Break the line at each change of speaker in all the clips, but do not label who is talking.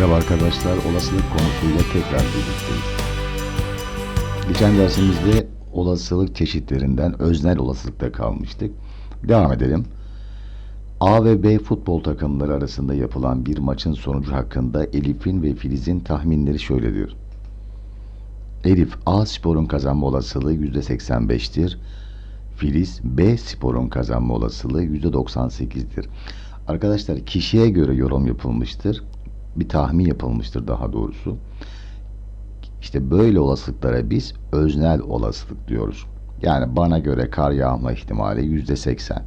Merhaba arkadaşlar, olasılık konusuyla tekrar birlikteyiz. Geçen dersimizde olasılık çeşitlerinden öznel olasılıkta kalmıştık. Devam edelim. A ve B futbol takımları arasında yapılan bir maçın sonucu hakkında Elif'in ve Filiz'in tahminleri şöyledir. Elif A sporun kazanma olasılığı %85'tir. Filiz B sporun kazanma olasılığı %98'dir. Arkadaşlar kişiye göre yorum yapılmıştır. Bir tahmin yapılmıştır daha doğrusu. İşte böyle olasılıklara biz öznel olasılık diyoruz. Yani bana göre kar yağma ihtimali %80.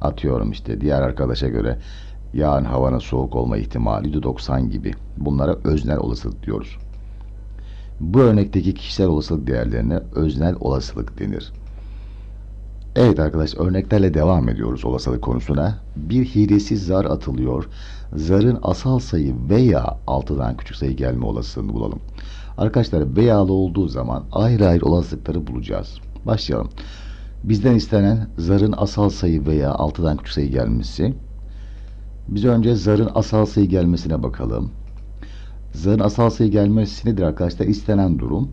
Atıyorum işte diğer arkadaşa göre yarın havanın soğuk olma ihtimali %90 gibi. Bunlara öznel olasılık diyoruz. Bu örnekteki kişisel olasılık değerlerine öznel olasılık denir. Evet arkadaşlar örneklerle devam ediyoruz olasılık konusuna. Bir hilesiz zar atılıyor. Zarın asal sayı veya altıdan küçük sayı gelme olasılığını bulalım. Arkadaşlar veyalı olduğu zaman ayrı ayrı olasılıkları bulacağız. Başlayalım. Bizden istenen zarın asal sayı veya altıdan küçük sayı gelmesi. Biz önce zarın asal sayı gelmesine bakalım. Zarın asal sayı gelmesi nedir arkadaşlar? İstenen durum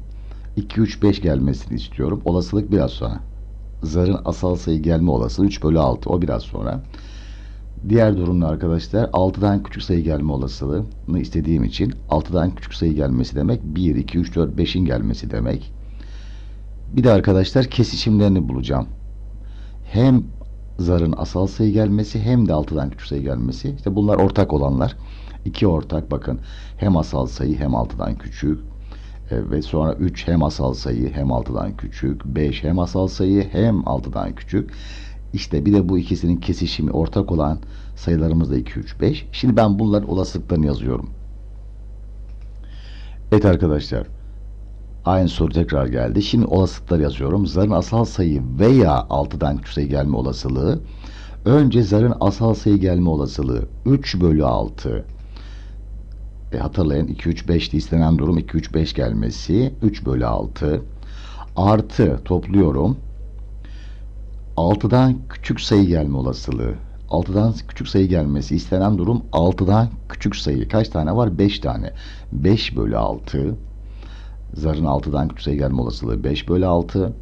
2, 3, 5 gelmesini istiyorum. Olasılık biraz sonra zarın asal sayı gelme olasılığı 3 bölü 6. O biraz sonra. Diğer durumda arkadaşlar 6'dan küçük sayı gelme olasılığını istediğim için 6'dan küçük sayı gelmesi demek 1, 2, 3, 4, 5'in gelmesi demek. Bir de arkadaşlar kesişimlerini bulacağım. Hem zarın asal sayı gelmesi hem de 6'dan küçük sayı gelmesi. İşte bunlar ortak olanlar. İki ortak bakın. Hem asal sayı hem 6'dan küçük. E, ve sonra 3 hem asal sayı hem 6'dan küçük, 5 hem asal sayı hem 6'dan küçük. İşte bir de bu ikisinin kesişimi ortak olan sayılarımız da 2, 3, 5. Şimdi ben bunların olasılıklarını yazıyorum. Evet arkadaşlar. Aynı soru tekrar geldi. Şimdi olasılıklar yazıyorum. Zarın asal sayı veya 6'dan küçük sayı gelme olasılığı. Önce zarın asal sayı gelme olasılığı 3 bölü 6 e, hatırlayın 2 3 5'ti istenen durum 2 3 5 gelmesi 3 bölü 6 artı topluyorum. 6'dan küçük sayı gelme olasılığı. 6'dan küçük sayı gelmesi istenen durum 6'dan küçük sayı. Kaç tane var? 5 tane. 5 bölü 6 zarın 6'dan küçük sayı gelme olasılığı 5 bölü 6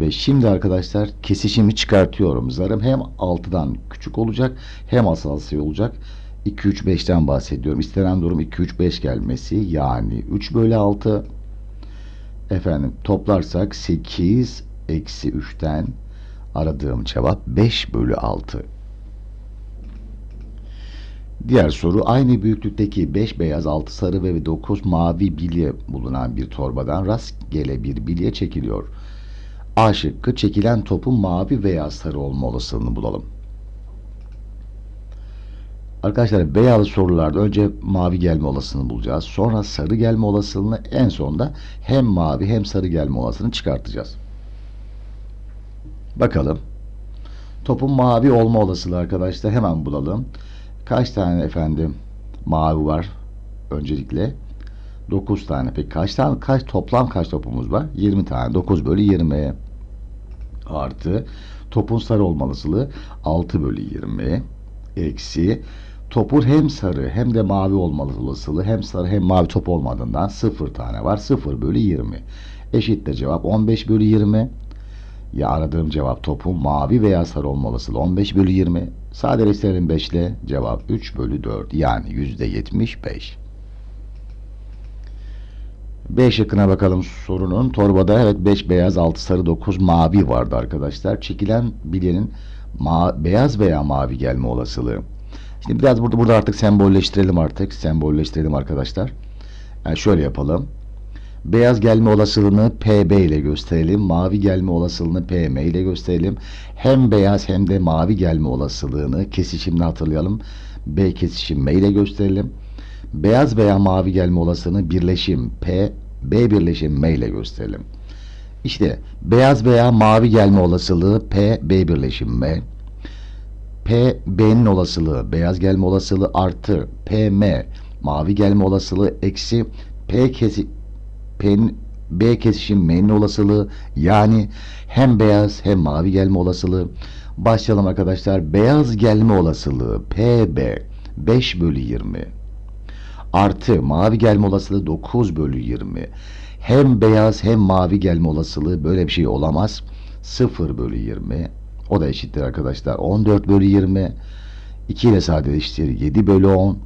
ve şimdi arkadaşlar kesişimi çıkartıyorum. Zarım hem 6'dan küçük olacak hem asal sayı olacak. 2, 3, 5'ten bahsediyorum. İstenen durum 2, 3, 5 gelmesi. Yani 3 bölü 6. Efendim toplarsak 8 eksi 3'ten aradığım cevap 5 bölü 6. Diğer soru aynı büyüklükteki 5 beyaz, 6 sarı ve 9 mavi bilye bulunan bir torbadan rastgele bir bilye çekiliyor. A şıkkı çekilen topun mavi veya sarı olma olasılığını bulalım. Arkadaşlar beyaz sorularda önce mavi gelme olasılığını bulacağız. Sonra sarı gelme olasılığını en sonunda hem mavi hem sarı gelme olasılığını çıkartacağız. Bakalım. Topun mavi olma olasılığı arkadaşlar hemen bulalım. Kaç tane efendim mavi var öncelikle? 9 tane. Peki kaç tane kaç toplam kaç topumuz var? 20 tane. 9 bölü 20 artı topun sarı olma olasılığı 6 bölü 20 eksi topun hem sarı hem de mavi olmalı hem sarı hem mavi top olmadığından 0 tane var. 0 bölü 20 eşittir cevap 15 bölü 20 ya aradığım cevap topun mavi veya sarı olma olasılığı 15 bölü 20 sadeleştirelim 5 ile cevap 3 bölü 4 yani yüzde 75 B şıkkına bakalım sorunun. Torbada evet 5 beyaz, 6 sarı, 9 mavi vardı arkadaşlar. Çekilen bilyenin ma beyaz veya mavi gelme olasılığı. Şimdi biraz burada burada artık sembolleştirelim artık. Sembolleştirelim arkadaşlar. Yani şöyle yapalım. Beyaz gelme olasılığını PB ile gösterelim. Mavi gelme olasılığını PM ile gösterelim. Hem beyaz hem de mavi gelme olasılığını kesişimle hatırlayalım. B kesişim M ile gösterelim. Beyaz veya mavi gelme olasılığını birleşim P, B birleşim M ile gösterelim. İşte beyaz veya mavi gelme olasılığı P, B birleşim M. P, B'nin olasılığı, beyaz gelme olasılığı artı P, M, mavi gelme olasılığı eksi P kesi, P'nin B kesişim M'nin olasılığı yani hem beyaz hem mavi gelme olasılığı. Başlayalım arkadaşlar. Beyaz gelme olasılığı PB 5 bölü 20 Artı mavi gelme olasılığı 9 bölü 20. Hem beyaz hem mavi gelme olasılığı böyle bir şey olamaz. 0 bölü 20. O da eşittir arkadaşlar. 14 bölü 20. 2 ile sadeleştir 7 bölü 10.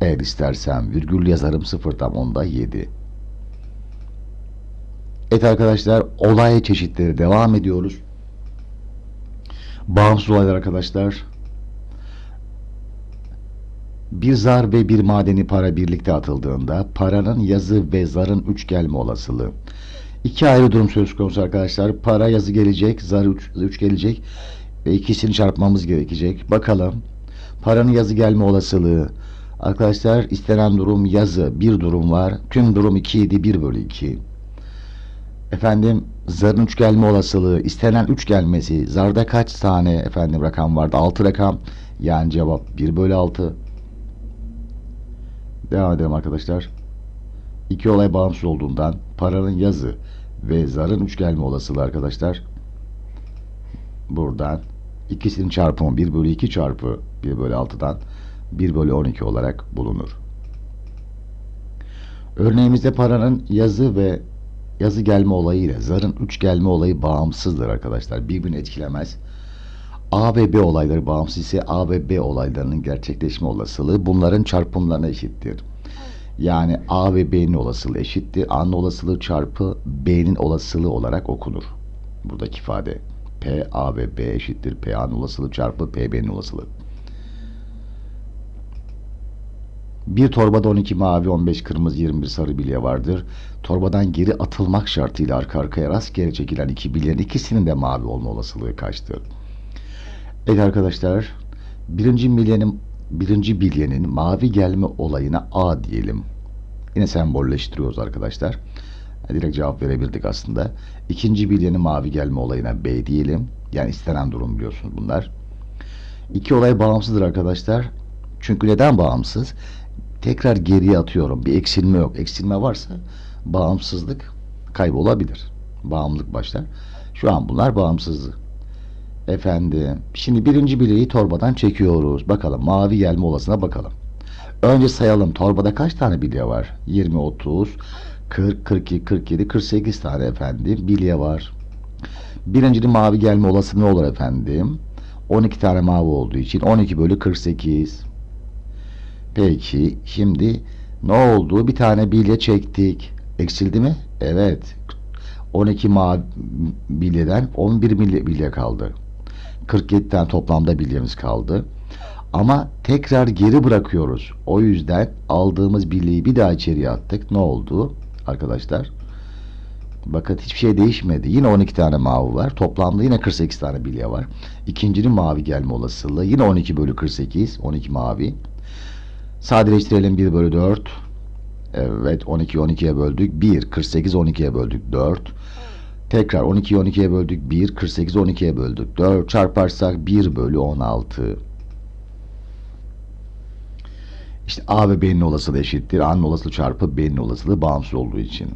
Eğer istersen virgül yazarım 0 tam onda 7. Evet arkadaşlar olay çeşitleri devam ediyoruz. Bağımsız olaylar arkadaşlar. Bir zar ve bir madeni para birlikte atıldığında paranın yazı ve zarın üç gelme olasılığı. İki ayrı durum söz konusu arkadaşlar. Para yazı gelecek, zar üç, üç gelecek ve ikisini çarpmamız gerekecek. Bakalım. Paranın yazı gelme olasılığı. Arkadaşlar istenen durum yazı. Bir durum var. Tüm durum 2 idi. 1 bölü 2. Efendim zarın üç gelme olasılığı. istenen üç gelmesi. Zarda kaç tane efendim rakam vardı? 6 rakam. Yani cevap 1 bölü 6. Devam edelim arkadaşlar. İki olay bağımsız olduğundan paranın yazı ve zarın üç gelme olasılığı arkadaşlar. Buradan ikisinin çarpımı 1 bölü 2 çarpı 1 bölü 6'dan 1 bölü 12 olarak bulunur. Örneğimizde paranın yazı ve yazı gelme olayı ile zarın üç gelme olayı bağımsızdır arkadaşlar. Birbirini etkilemez. A ve B olayları bağımsız ise A ve B olaylarının gerçekleşme olasılığı bunların çarpımlarına eşittir. Yani A ve B'nin olasılığı eşittir. A'nın olasılığı çarpı B'nin olasılığı olarak okunur. Buradaki ifade. P, A ve B eşittir. P, A'nın olasılığı çarpı P, B'nin olasılığı. Bir torbada 12 mavi, 15 kırmızı, 21 sarı bilye vardır. Torbadan geri atılmak şartıyla arka arkaya rastgele çekilen iki bilyenin ikisinin de mavi olma olasılığı kaçtır? Evet arkadaşlar, birinci bilyenin, birinci bilyenin mavi gelme olayına A diyelim. Yine sembolleştiriyoruz arkadaşlar. Direkt cevap verebildik aslında. İkinci bilyenin mavi gelme olayına B diyelim. Yani istenen durum biliyorsunuz bunlar. İki olay bağımsızdır arkadaşlar. Çünkü neden bağımsız? Tekrar geriye atıyorum. Bir eksilme yok. Eksilme varsa bağımsızlık kaybolabilir. Bağımlılık başlar. Şu an bunlar bağımsızlık. Efendim. Şimdi birinci bileği torbadan çekiyoruz. Bakalım mavi gelme olasına bakalım. Önce sayalım. Torbada kaç tane bilye var? 20, 30, 40, 42, 47, 48 tane efendim bilye var. Birincinin mavi gelme olası ne olur efendim? 12 tane mavi olduğu için 12 bölü 48. Peki şimdi ne oldu? Bir tane bilye çektik. Eksildi mi? Evet. 12 mavi bilyeden 11 bilye, kaldı. 47 tane toplamda bilyemiz kaldı. Ama tekrar geri bırakıyoruz. O yüzden aldığımız bilyeyi bir daha içeriye attık. Ne oldu arkadaşlar? Bakın hiçbir şey değişmedi. Yine 12 tane mavi var. Toplamda yine 48 tane bilye var. İkincinin mavi gelme olasılığı yine 12 bölü 48. 12 mavi. Sadeleştirelim 1 bölü 4. Evet 12 12'ye böldük. 1 48 12'ye böldük 4. Tekrar 12 12'ye böldük 1 48 12'ye böldük 4 çarparsak 1 bölü 16. İşte A ve B'nin olasılığı eşittir. A'nın olasılığı çarpı B'nin olasılığı bağımsız olduğu için.